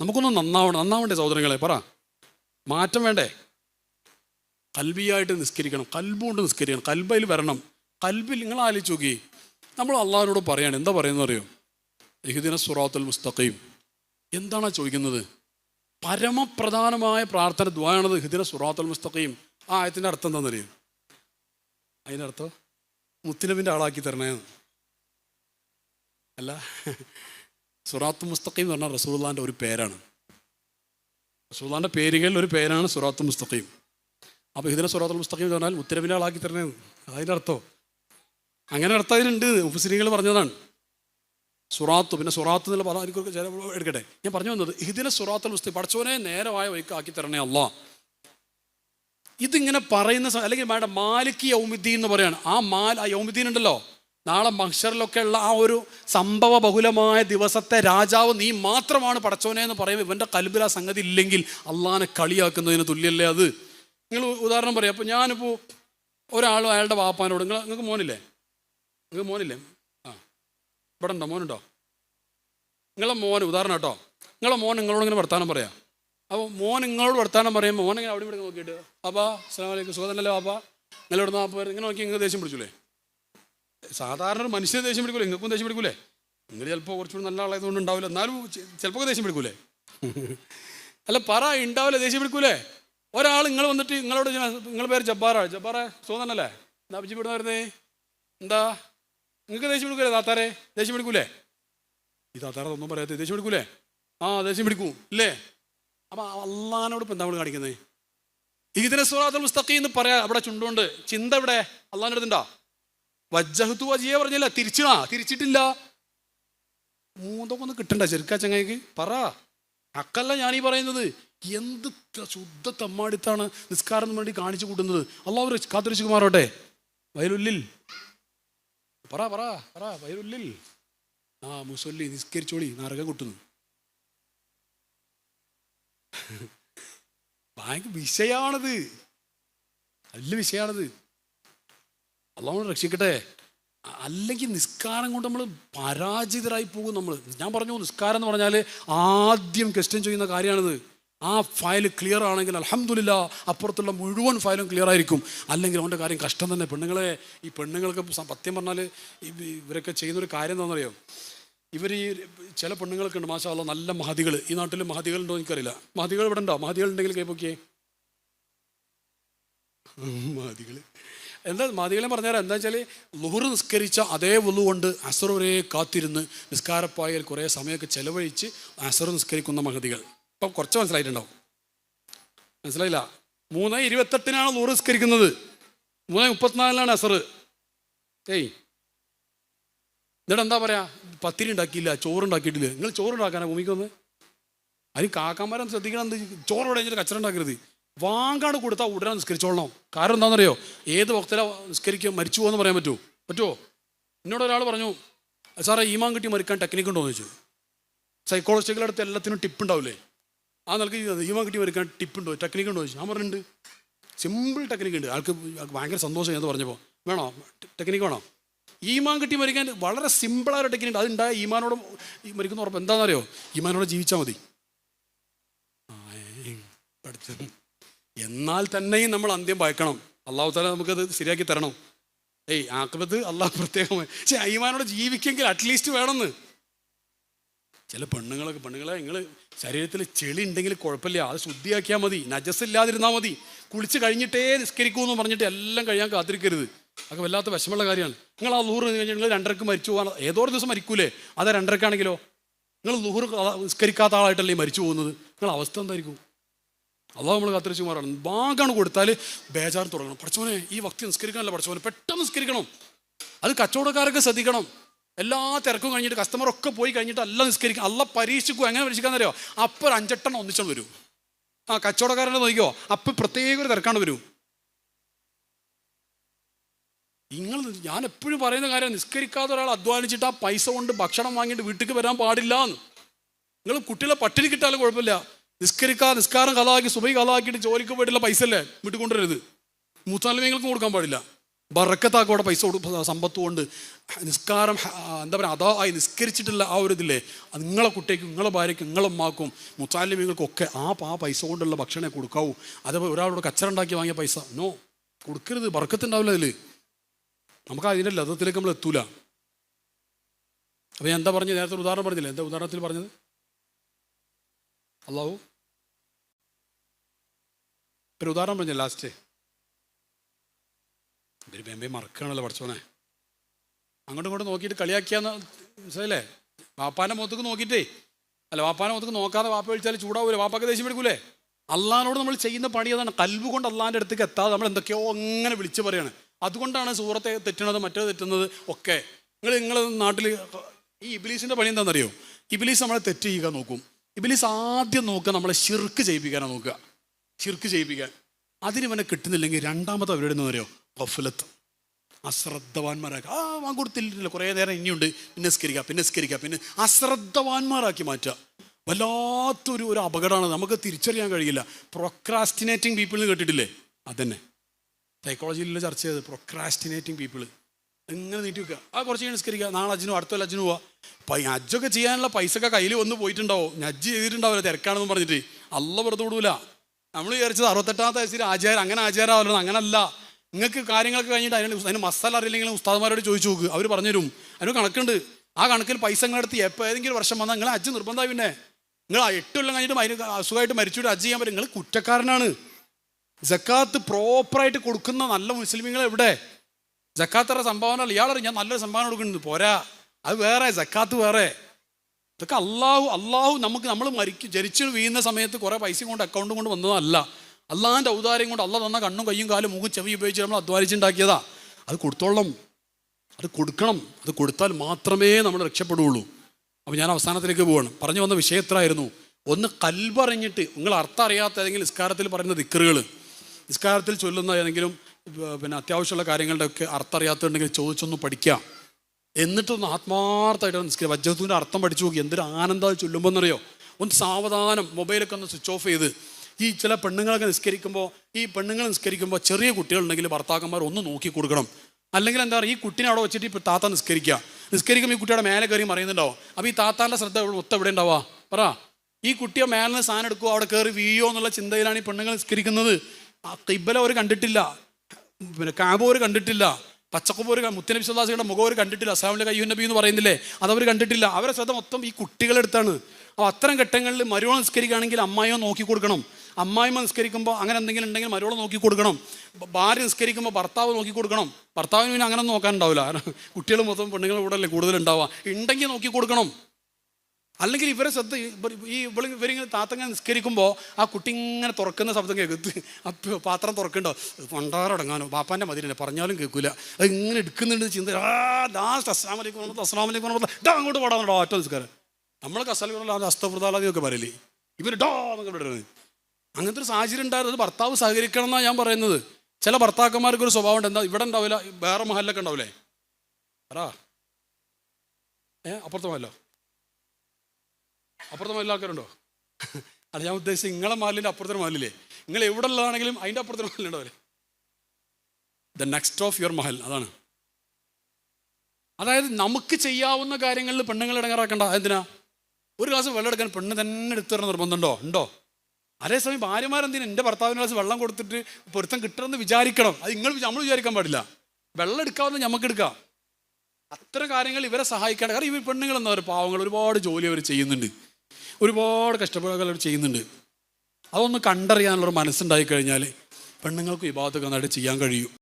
നമുക്കൊന്ന് നന്നാവണം നന്നാവണ്ടേ സഹോദരങ്ങളെ പറ. മാറ്റം വേണ്ടേ? കൽബിയായിട്ട് നിസ്കരിക്കണം കൽബുകൊണ്ട് നിസ്കരിക്കണം കൽബയിൽ വരണം. കൽബിൽ നിങ്ങൾ ആലോചിച്ച് നോക്കി. നമ്മൾ അള്ളാഹിനോട് പറയാണ് എന്താ പറയുന്നത് അറിയോ? ഇഹുദിന സുറാത്തുൽ മുസ്തഖയും എന്താണ് ചോദിക്കുന്നത്? പരമപ്രധാനമായ പ്രാർത്ഥന ദ്വാണത് ഹിദിന സുറാത്തുൽ മുസ്തഖയും ആ ആയത്തിന്റെ അർത്ഥം എന്താണെന്നറിയോ അതിന്റെ അർത്ഥം മുത്തിനബിന്റെ ആളാക്കി തരണേ അല്ല? സുറാത്ത് മുസ്തഖീം എന്ന് പറഞ്ഞാൽ റസൂള്ളാന്റെ ഒരു പേരാണ്. റസൂള്ളാന്റെ പേരുകളിൽ ഒരു പേരാണ് സുറാത്ത് മുസ്തഖീം. അപ്പോൾ ഇതിനെ സുറാത്തുൽ മുസ്തഖീം എന്ന് പറഞ്ഞാൽ മുത്തരവിന്റെ ആളാക്കി തരണേ അതിന്റെ അർത്ഥം. അങ്ങനെ അർത്ഥം അതിലുണ്ട്. മുസ്ലിങ്ങൾ പറഞ്ഞതാണ്. സുറാത്ത് പിന്നെ സുറാത്ത് എന്നുള്ള പദം എനിക്ക് ചില എടുക്കട്ടെ. ഞാൻ പറഞ്ഞു വന്നത് ഇതിനെ സുറാത്തുൽ മുസ്തഖീം പഠിച്ചവനെ നേരമായ വൈക്ക് ആക്കി തരണേ അല്ല ഇതിങ്ങനെ പറയുന്ന അല്ലെങ്കിൽ മാലിക് യൗമിദ്ദീൻ എന്ന് പറയാണ്. ആ മാൽ ആ യൗമിദ്ദീൻ ഉണ്ടല്ലോ. നാളെ മക്ഷറിലൊക്കെ ഉള്ള ആ ഒരു സംഭവ ബഹുലമായ ദിവസത്തെ രാജാവ് നീ മാത്രമാണ് പടച്ചോനെ എന്ന് പറയുമ്പോൾ ഇവന്റെ കൽബിൽ ആ സംഗതി ഇല്ലെങ്കിൽ അള്ളാനെ കളിയാക്കുന്നതിന് തുല്യല്ലേ അത്? നിങ്ങൾ ഉദാഹരണം പറയാം. അപ്പോൾ ഞാനിപ്പോൾ ഒരാളും അയാളുടെ വാപ്പാനോട് നിങ്ങൾ നിങ്ങൾക്ക് മോനില്ലേ? നിങ്ങൾക്ക് മോനില്ലേ? ആ. ഇവിടെ ഉണ്ടോ? മോനുണ്ടോ? നിങ്ങളെ മോൻ ഉദാഹരണം കേട്ടോ. നിങ്ങളെ മോൻ നിങ്ങളോട് ഇങ്ങനെ വർത്താനം പറയാം. അപ്പോൾ മോൻ നിങ്ങളോട് വർത്താനം പറയുമ്പോൾ മോൻ ഇങ്ങനെ അവിടെ ഇവിടെ നോക്കിയിട്ട്? അപ്പാ അസ്സാം സുഖമല്ലേ പാപ്പാ നിങ്ങൾ ഇവിടെ നിന്ന് ഇങ്ങനെ നോക്കി നിങ്ങൾക്ക് ദേഷ്യം പിടിച്ചില്ലേ സാധാരണ ഒരു മനുഷ്യനെ ദേഷ്യം പിടിക്കൂലേ? നിങ്ങൾക്കും ദേഷ്യം പിടിക്കൂലേ? നിങ്ങൾ ചിലപ്പോൾ കുറച്ചുകൂടി നല്ല ആളായതുകൊണ്ട് ഉണ്ടാവില്ല. എന്നാലും ചിലപ്പോൾ ദേഷ്യം പിടിക്കൂലേ? അല്ല പറ ഉണ്ടാവില്ല ദേഷ്യം പിടിക്കൂലേ? ഒരാൾ നിങ്ങൾ വന്നിട്ട് നിങ്ങളോട് നിങ്ങൾ പേര് ജബ്ബാറ. ജബ്ബാറെ സോന്നല്ലേ എന്താ പിച്ചി വിടുന്ന വരുന്നേ? എന്താ? നിങ്ങൾക്ക് ദേഷ്യം പിടിക്കൂലേ താത്താരെ? ദേഷ്യം പിടിക്കൂലേ? ഈ താത്താരെ ഒന്നും പറയാത്ത ദേഷ്യം പിടിക്കൂലേ? ആ ദേഷ്യം പിടിക്കും ഇല്ലേ? അപ്പൊ അള്ളഹാനോട് ഇപ്പം എന്താ നമ്മൾ കാണിക്കുന്നത് ഇതിനെ സുറാത്തുൽ മുസ്തഖി എന്ന് പറയാ അവിടെ ചുണ്ടുകൊണ്ട്. ചിന്ത ഇവിടെ അള്ളഹാനടുത്തുണ്ടോ വജ്ജഹത്തു വജിയെ പറഞ്ഞില്ല. തിരിച്ചിടാ. തിരിച്ചിട്ടില്ല. മൂന്നൊക്കെ കിട്ടണ്ട ചെറുക്കാ ചങ്ങായിക്ക്. പറ. അക്കല്ല ഞാനീ പറയുന്നത്. എന്ത് ശുദ്ധ തമ്മാടിത്താണ് നിസ്കാരം വേണ്ടി കാണിച്ചു കൂട്ടുന്നത്. അള്ളാഹു കാത്തുരച്ചു കുമാറോട്ടെ വയലുല്ലിൽ. പറ പറ പറ. വയലുല്ലിൽ. ആ മുസൊല്ലി നിസ്കരിച്ചോളി. നരകം കൊട്ടുന്നു. ഭയങ്കര വിഷയാണത്. നല്ല വിഷയാണത്. അള്ളാഹു രക്ഷിക്കട്ടെ. അല്ലെങ്കിൽ നിസ്കാരം കൊണ്ട് നമ്മൾ പരാജിതരായി പോകും നമ്മൾ ഞാൻ പറഞ്ഞു നിസ്കാരം എന്ന് പറഞ്ഞാൽ ആദ്യം ക്വസ്റ്റ്യൻ ചെയ്യുന്ന കാര്യമാണിത്. ആ ഫയൽ ക്ലിയർ ആണെങ്കിൽ അലഹമില്ല അപ്പുറത്തുള്ള മുഴുവൻ ഫയലും ക്ലിയർ ആയിരിക്കും. അല്ലെങ്കിൽ അവന്റെ കാര്യം കഷ്ടം തന്നെ. പെണ്ണുങ്ങളെ ഈ പെണ്ണുങ്ങൾക്ക് സത്യം പറഞ്ഞാൽ ഇവ- ഇവരൊക്കെ ചെയ്യുന്നൊരു കാര്യം എന്താണെന്നറിയോ? ഇവർ ഈ ചില പെണ്ണുങ്ങളൊക്കെ ഉണ്ട് മാഷാ അല്ലാ നല്ല മഹതികൾ. ഈ നാട്ടിൽ മഹതികളുണ്ടോ എനിക്കറിയില്ല. മഹതികൾ ഇവിടെ ഉണ്ടോ? മഹതികൾ ഉണ്ടെങ്കിൽ കൈപ്പൊക്കിയേ മഹതികൾ എന്താ മാതികളെ പറഞ്ഞാൽ എന്താ വെച്ചാൽ ലുഹർ നിസ്കരിച്ച അതേ വുളു കൊണ്ട് അസർ വരെ കാത്തിരുന്ന് നിസ്കാരപ്പായൽ കുറേ സമയമൊക്കെ ചെലവഴിച്ച് അസർ നിസ്കരിക്കുന്ന മഹതികൾ. ഇപ്പം കുറച്ച് മനസ്സിലായിട്ടുണ്ടാവും. മനസ്സിലായില്ല? മൂന്ന് ഇരുപത്തെട്ടിനാണ് ലുഹർ നിസ്കരിക്കുന്നത്. മൂന്ന് മുപ്പത്തിനാലിനാണ് അസർ. ഏയ്. എന്നിട്ട് എന്താ പറയാ? പത്തിരി ഉണ്ടാക്കിയില്ല ചോറ് ഉണ്ടാക്കിയിട്ടില്ല. നിങ്ങൾ ചോറ് ഉണ്ടാക്കാനാ ഭൂമിക്കൊന്ന് അതിന് കാക്കാന്മാരെ ശ്രദ്ധിക്കണം എന്ത് ചോറ് ഇവിടെ കച്ചറ ഉണ്ടാക്കരുത്. വാങ്കാട് കൊടുത്താൽ ഉടനെ നിസ്കരിച്ചോളണം. കാരണം എന്താണെന്നറിയോ? ഏത് ഭക്തരെ നിസ്കരിക്കുക? മരിച്ചു പോകുമെന്ന് പറയാൻ പറ്റുമോ? പറ്റുമോ എന്നോട് ഒരാൾ പറഞ്ഞു സാറേ ഈമാൻ കിട്ടി മരിക്കാൻ ടെക്നിക്ക് ഉണ്ടോ എന്ന് ചോദിച്ചു. സൈക്കോളജിക്കൽ അടുത്ത് എല്ലാത്തിനും ടിപ്പ് ഉണ്ടാവില്ലേ? ആ നിലയ്ക്ക് ഈമാൻ കിട്ടി മരിക്കാൻ ടിപ്പ് ഉണ്ടോ? ടെക്നിക്ക് ഉണ്ടോ? ചോദിച്ചു ഞാൻ പറഞ്ഞിട്ടുണ്ട്. സിമ്പിൾ ടെക്നിക്ക് ഉണ്ട്. ആൾക്ക് ഭയങ്കര സന്തോഷം എന്ന് പറഞ്ഞപ്പോൾ വേണോ? ടെക്നിക്ക് വേണോ? ഈമാൻ കിട്ടി മരിക്കാൻ വളരെ സിമ്പിളായ ഒരു ടെക്നിക്ക് ഉണ്ട്. അതുണ്ടായ ഈമാനോട് മരിക്കുന്ന ഉറപ്പ് എന്താണെന്നറിയോ? ഈമാനോട് ജീവിച്ചാൽ മതി. പഠിച്ചത്. എന്നാൽ തന്നെയും നമ്മൾ അന്ത്യം ഭയക്കണം അള്ളാഹു താല നമുക്കത് ശരിയാക്കി തരണം. ഏയ് ആക്കബത്ത് അള്ളാഹു പ്രത്യേകമായി. പക്ഷേ അയ്യമാനോട് ജീവിക്കെങ്കിൽ അറ്റ്ലീസ്റ്റ് വേണമെന്ന്. ചില പെണ്ണുങ്ങളൊക്കെ പെണ്ണുങ്ങളെ നിങ്ങൾ ശരീരത്തിൽ ചെളി ഉണ്ടെങ്കിൽ കുഴപ്പമില്ല. അത് ശുദ്ധിയാക്കിയാൽ മതി. നജസ് ഇല്ലാതിരുന്നാൽ മതി. കുളിച്ച് കഴിഞ്ഞിട്ടേ നിസ്കരിക്കൂ എന്ന് പറഞ്ഞിട്ട് എല്ലാം കഴിയാൻ കാത്തിരിക്കരുത്. അതൊക്കെ വല്ലാത്ത വിഷമമുള്ള കാര്യമാണ്. നിങ്ങൾ ആ ലൂറ് കഴിഞ്ഞാൽ നിങ്ങൾ രണ്ടരക്ക് മരിച്ചു പോകാൻ ഏതോ ഒരു ദിവസം മരിക്കൂലേ? അതാ രണ്ടരക്കാണെങ്കിലോ? നിങ്ങൾ ലൂറ് നിസ്കരിക്കാത്ത ആളായിട്ടല്ലേ മരിച്ചു പോകുന്നത്? നിങ്ങൾ അവസ്ഥ എന്തായിരിക്കും? അള്ളാഹ് നമ്മൾ കത്തിരിച്ച് മാറണം ബാഗാണ് കൊടുത്താൽ ബേജാർ തുടങ്ങണം. പഠിച്ചോനെ ഈ വക്തി നിസ്കരിക്കാനല്ല പഠിച്ചോനെ പെട്ടെന്ന് നിസ്കരിക്കണം. അത് കച്ചവടക്കാരൊക്കെ ശ്രദ്ധിക്കണം. എല്ലാ തിരക്കും കഴിഞ്ഞിട്ട് കസ്റ്റമർ ഒക്കെ പോയി കഴിഞ്ഞിട്ട് അല്ല നിസ്കരിക്കും അല്ല പരീക്ഷിക്കും. എങ്ങനെ പരീക്ഷിക്കാന്ന് അറിയോ? അപ്പം ഒരു അഞ്ചെട്ടെണ്ണം ഒന്നിച്ചാണ് വരും. ആ കച്ചവടക്കാരനെ നോക്കിയോ അപ്പം പ്രത്യേക ഒരു തിരക്കാണ് വരും. നിങ്ങൾ ഞാൻ എപ്പോഴും പറയുന്ന കാര്യം നിസ്കരിക്കാത്ത ഒരാൾ അധ്വാനിച്ചിട്ട് ആ പൈസ കൊണ്ട് ഭക്ഷണം വാങ്ങിയിട്ട് വീട്ടിലേക്ക് വരാൻ പാടില്ല എന്ന് നിങ്ങൾ കുട്ടികളെ പട്ടിണി കിട്ടാലും കുഴപ്പമില്ല. നിസ്കരിക്കാ നിസ്കാരം കലാക്കി സുബൈ കലാക്കിയിട്ട് ജോലിക്ക് പോയിട്ടുള്ള പൈസ അല്ലേ വീട്ടിൽ കൊണ്ടുവരരുത്. മൂത്താലിമീങ്ങൾക്ക് കൊടുക്കാൻ പാടില്ല. ബറക്കത്താക്കോടെ പൈസ കൊടുക്കും സമ്പത്ത് കൊണ്ട് നിസ്കാരം എന്താ പറയുക അതാ ആയി നിസ്കരിച്ചിട്ടുള്ള ആ ഒരു ഇതില്ലേ? അത് നിങ്ങളെ കുട്ടിക്ക് നിങ്ങളെ ഭാര്യയ്ക്ക് നിങ്ങളെ ഉമ്മാക്കും മുത്താലിമികൾക്കൊക്കെ ആ ആ പൈസ കൊണ്ടുള്ള ഭക്ഷണമേ കൊടുക്കാവൂ. അതേപോലെ ഒരാളോട് കച്ചറ ഉണ്ടാക്കി വാങ്ങിയ പൈസ. നോ കൊടുക്കരുത്. ബറക്കത്തുണ്ടാവില്ല അതിൽ നമുക്ക് അതിന്റെ ലതത്തിലേക്ക് നമ്മൾ എത്തൂല. അപ്പോൾ ഞാൻ എന്താ പറഞ്ഞത്? നേരത്തെ ഉദാഹരണം പറഞ്ഞില്ലേ? എന്താ ഉദാഹരണത്തിൽ പറഞ്ഞത്? അള്ളാഹു ഒരു ഉദാഹരണം പറഞ്ഞ ലാസ്റ്റ് ഇവർ ബേമ്പേ മറക്കണല്ലോ പഠിച്ചോനെ അങ്ങോട്ടും ഇങ്ങോട്ടും നോക്കിയിട്ട് കളിയാക്കിയാന്ന് മനസ്സിലല്ലേ വാപ്പാന്റെ മുഖത്തേക്ക് നോക്കിയിട്ടേ. അല്ല വാപ്പാന്റെ മുഖത്തേക്ക് നോക്കാതെ വാപ്പ വിളിച്ചാൽ ചൂടാവൂലേ? വാപ്പാക്ക് ദേഷ്യം പിടിക്കൂലേ? അള്ളഹാനോട് നമ്മൾ ചെയ്യുന്ന പണി അതാണ്. കൽബ് കൊണ്ട് അള്ളാന്റെ അടുത്തേക്ക് എത്താതെ നമ്മൾ എന്തൊക്കെയോ അങ്ങനെ വിളിച്ച് പറയാണ്. അതുകൊണ്ടാണ് സൂറത്തെ തെറ്റണത് മറ്റേ തെറ്റുന്നത് ഒക്കെ. നിങ്ങൾ നിങ്ങൾ നാട്ടിൽ ഈ ഇബിലീസിന്റെ പണി എന്താണെന്നറിയോ? ഇബിലീസ് നമ്മളെ തെറ്റ് ചെയ്യുക നോക്കും. ഇബിലീസ് ആദ്യം നോക്കുക നമ്മളെ ഷിർക്ക് ചെയ്യിപ്പിക്കാനാണ് നോക്കുക. ഷിർക്ക് ചെയ്യിപ്പിക്കാൻ. അതിന് ഇവനെ കിട്ടുന്നില്ലെങ്കിൽ രണ്ടാമത് അവരുടെ എന്ന് പറയുമോ ഗഫലത്ത്. അശ്രദ്ധവാന്മാരാക്കുക ആ വാൻ കൊടുത്തില്ല കുറേ നേരം ഇനിയുണ്ട്. പിന്നെ സ്കരിക്കുക പിന്നെ സ്കരിക്കുക പിന്നെ അശ്രദ്ധവാന്മാരാക്കി മാറ്റുക. വല്ലാത്തൊരു ഒരു അപകടമാണ്. നമുക്ക് തിരിച്ചറിയാൻ കഴിയില്ല. പ്രൊക്രാസ്റ്റിനേറ്റിംഗ് പീപ്പിൾ എന്ന് കേട്ടിട്ടില്ലേ? അതന്നെ. സൈക്കോളജിയിലുള്ള ചർച്ച ചെയ്ത് പ്രൊക്രാസ്റ്റിനേറ്റിംഗ് പീപ്പിൾ എങ്ങനെ നീട്ടി വെക്കുക. ആ കുറച്ച് നിസ്കരിക്കുക. നാളെ അജിനും അടുത്ത കൊല്ലം അജിനും പോവാ. അപ്പം അജ്ജൊക്കെ ചെയ്യാനുള്ള പൈസ ഒക്കെ കയ്യിൽ വന്ന് പോയിട്ടുണ്ടാവും? നജ്ജ് ചെയ്തിട്ടുണ്ടാവില്ല. തിരക്കാണെന്ന് പറഞ്ഞിട്ട്. അല്ല വെറുതെ വിടൂല. നമ്മൾ വിചാരിച്ചത് അറുപത്തെട്ടാമത്തെ വയസ്സിൽ ആചാരം അങ്ങനെ ആചാരമാവല്ലോ അങ്ങനല്ല. നിങ്ങൾക്ക് കാര്യങ്ങളൊക്കെ കഴിഞ്ഞിട്ട് അതിന് അതിന് മസാല അറിയില്ലെങ്കിലും ഉസ്താദ്മാരോട് ചോദിച്ചു നോക്ക്. അവർ പറഞ്ഞുതരും. അതിന് കണക്കുണ്ട്. ആ കണക്കിൽ പൈസ നിങ്ങളെടുത്ത് എപ്പോൾ ഏതെങ്കിലും വർഷം വന്നാൽ നിങ്ങൾ അജ്ജ് നിർബന്ധമായി പിന്നെ. നിങ്ങൾ ആ എട്ട് കൊല്ലം കഴിഞ്ഞിട്ട് അതിന് അസുഖമായിട്ട് മരിച്ചിട്ട് അജ്ജ് ചെയ്യാൻ പറ്റും. നിങ്ങൾ കുറ്റക്കാരനാണ്. ജക്കാത്ത് പ്രോപ്പറായിട്ട് കൊടുക്കുന്ന നല്ല മുസ്ലിമീങ്ങൾ എവിടെ? ജക്കാത്തറ സംഭാവന ഇയാളറിയും. ഞാൻ നല്ലൊരു സംഭാവന കൊടുക്കുന്നുണ്ട്. പോരാ. അത് വേറെ ജക്കാത്ത് വേറെ. ഇതൊക്കെ അള്ളാഹു അള്ളാഹു നമുക്ക് നമ്മൾ മരിക്കും ജനിച്ചു വീഴുന്ന സമയത്ത് കുറേ പൈസ കൊണ്ട് അക്കൗണ്ട് കൊണ്ട് വന്നതല്ല. അള്ളാഹിന്റെ ഔദാര്യം കൊണ്ട് അള്ളാഹ് തന്ന കണ്ണും കയ്യും കാലും മുഖം ചെവി ഉപയോഗിച്ച് നമ്മൾ അധ്വാനിച്ചുണ്ടാക്കിയതാ. അത് കൊടുത്തോളം അത് കൊടുക്കണം. അത് കൊടുത്താൽ മാത്രമേ നമ്മൾ രക്ഷപ്പെടുകയുള്ളൂ. അപ്പോൾ ഞാൻ അവസാനത്തിലേക്ക് പോവാണ്. പറഞ്ഞു വന്ന വിഷയം എത്രയായിരുന്നു? ഒന്ന് കൽപറിഞ്ഞിട്ട് നിങ്ങൾ അർത്ഥം അറിയാത്ത ഏതെങ്കിലും നിസ്കാരത്തിൽ പറയുന്ന ദിക്കറുകൾ നിസ്കാരത്തിൽ ചൊല്ലുന്ന ഏതെങ്കിലും പിന്നെ അത്യാവശ്യമുള്ള കാര്യങ്ങളുടെയൊക്കെ അർത്ഥം അറിയാത്തതുണ്ടെങ്കിൽ ചോദിച്ചൊന്ന് പഠിക്കാം. എന്നിട്ടൊന്ന് ആത്മാർത്ഥമായിട്ട് നിസ്കരിക്കുക വജ്ജത്തിന്റെ അർത്ഥം പഠിച്ചു നോക്കി. എന്തൊരു ആനന്ദം ചൊല്ലുമ്പോൾ എന്നറിയോ ഒന്ന് സാവധാനം മൊബൈലൊക്കെ ഒന്ന് സ്വിച്ച് ഓഫ് ചെയ്ത് ഈ ചില പെണ്ണുങ്ങളൊക്കെ നിസ്കരിക്കുമ്പോൾ ഈ പെണ്ണുങ്ങൾ നിസ്കരിക്കുമ്പോൾ ചെറിയ കുട്ടികളുണ്ടെങ്കിൽ ഭർത്താക്കന്മാർ ഒന്ന് നോക്കി കൊടുക്കണം. അല്ലെങ്കിൽ എന്താ പറയുക ഈ കുട്ടീനെ അവിടെ വെച്ചിട്ട് ഇപ്പോൾ താത്ത നിസ്കരിക്കുക. നിസ്കരിക്കുമ്പോൾ ഈ കുട്ടിയുടെ മേലെ കയറി മറിയുന്നുണ്ടാവും അപ്പോൾ ഈ താത്താന്റെ ശ്രദ്ധ മൊത്തം എവിടെ ഉണ്ടാവുക? പറ. ഈ കുട്ടിയെ മേലെ നിന്ന് സാധനം എടുക്കുമോ അവിടെ കയറി വീയോ എന്നുള്ള ചിന്തയിലാണ് ഈ പെണ്ണുങ്ങൾ നിസ്കരിക്കുന്നത്. കിബല അവർ കണ്ടിട്ടില്ല. പിന്നെ കാബോർ കണ്ടിട്ടില്ല. പച്ചക്കുപോര് മുത്തനബി സുല്ലാസിയുടെ അവർ കണ്ടിട്ടില്ല. അസാമിലെ കയ്യു നബി എന്ന് പറയുന്നില്ലേ? അതവർ കണ്ടിട്ടില്ല. അവരെ ശ്രദ്ധ മൊത്തം ഈ കുട്ടികളെടുത്താണ് അപ്പോൾ അത്തരം ഘട്ടങ്ങളിൽ മരുവ നിസ്കരിക്കുകയാണെങ്കിൽ അമ്മായിയോ നോക്കി കൊടുക്കണം. അമ്മായിമ്മ നിസ്കരിക്കുമ്പോൾ അങ്ങനെ എന്തെങ്കിലും ഉണ്ടെങ്കിൽ മരുവോളം നോക്കി കൊടുക്കണം. ഭാര്യ നിസ്കരിക്കുമ്പോൾ ഭർത്താവ് നോക്കി കൊടുക്കണം. ഭർത്താവിന് പിന്നെ അങ്ങനെ നോക്കാനുണ്ടാവില്ല. കുട്ടികൾ മൊത്തം പെണ്ണുങ്ങൾ കൂടെ ഉണ്ടാവുക ഉണ്ടെങ്കിൽ നോക്കി കൊടുക്കണം. അല്ലെങ്കിൽ ഇവരെ ശ്രദ്ധ ഈ ഇവൾ ഇവരിങ്ങനെ താത്തങ്ങനെ നിസ്കരിക്കുമ്പോൾ ആ കുട്ടി ഇങ്ങനെ തുറക്കുന്ന ശബ്ദം കേൾക്കും അപ്പോൾ പാത്രം തുറക്കണ്ടോ? പണ്ടാറടങ്ങാനോ ബാപ്പാന്റെ മതിലല്ലേ പറഞ്ഞാലും കേൾക്കില്ല അത് ഇങ്ങനെ എടുക്കുന്നുണ്ട് ചിന്ത. ആ ലാസ്റ്റ് വറഹ്മത്തുള്ളാഹി, അലൈക്കും വലൈക്കും വറഹ്മത്തുള്ളാഹി, ഡാ അങ്ങോട്ട് പാടാന്നുണ്ടോ ഒറ്റ നിസ്കാരം. നമ്മൾ കസലുകളാണ് അസ്തഫൃതാലാദിയൊക്കെ പറയില്ലേ ഇവർ ഡോ എന്നൊക്കെ വിടുന്നത് അങ്ങനത്തെ ഒരു സാഹചര്യം ഉണ്ടായിരുന്നത് ഭർത്താവ് സഹകരിക്കണം എന്നാണ് ഞാൻ പറയുന്നത്. ചില ഭർത്താക്കന്മാർക്ക് ഒരു സ്വഭാവം ഉണ്ട്. എന്താ ഇവിടെ ഉണ്ടാവില്ല വേറെ മഹലിലൊക്കെ ഉണ്ടാവില്ലേ? പറ. ഏ അപ്പുറത്തെ മഹല്ലോ? അപ്പുറത്തെ മഹലിൽ ആൾക്കാരുണ്ടോ? അല്ല ഞാൻ ഉദ്ദേശിച്ചത് നിങ്ങളെ മാലിന്റെ അപ്പുറത്തെ മഹലില്ലേ? നിങ്ങൾ എവിടെ ഉള്ളതാണെങ്കിലും അതിന്റെ അപ്പുറത്തെ മഹലുണ്ടാവില്ലേ ദ നെക്സ്റ്റ് ഓഫ് യുവർ മഹൽ അതാണ്. അതായത് നമുക്ക് ചെയ്യാവുന്ന കാര്യങ്ങളിൽ പെണ്ണുങ്ങൾ ഇടങ്ങാറാക്കണ്ട. എന്തിനാ ഒരു ഗ്ലാസ് വെള്ളം എടുക്കാൻ പെണ്ണ് തന്നെ എടുത്തു തരണം നിർബന്ധമുണ്ടോ? ഉണ്ടോ? അതേസമയം ഭാര്യമാരെന്തിനും? എന്റെ ഭർത്താവിന് ഗ്ലാസ് വെള്ളം കൊടുത്തിട്ട് പൊരുത്തം കിട്ടണമെന്ന് വിചാരിക്കണം. അത് നിങ്ങൾ നമ്മൾ വിചാരിക്കാൻ പാടില്ല. വെള്ളം എടുക്കാവുന്ന നമുക്ക് എടുക്കാം. അത്തരം കാര്യങ്ങൾ ഇവരെ സഹായിക്കേണ്ട കാരണം ഇവർ പെണ്ണുങ്ങൾ എന്താ പറയുക? പാവങ്ങൾ ഒരുപാട് ജോലി അവർ ചെയ്യുന്നുണ്ട്. ഒരുപാട് കഷ്ടപ്പാടുകൾ ചെയ്യുന്നുണ്ട്. അതൊന്ന് കണ്ടറിയാനുള്ളൊരു മനസ്സുണ്ടായി കഴിഞ്ഞാൽ പെണ്ണുങ്ങൾക്ക് വിഭാഗത്തൊക്കെ നന്നായിട്ട് ചെയ്യാൻ കഴിയും.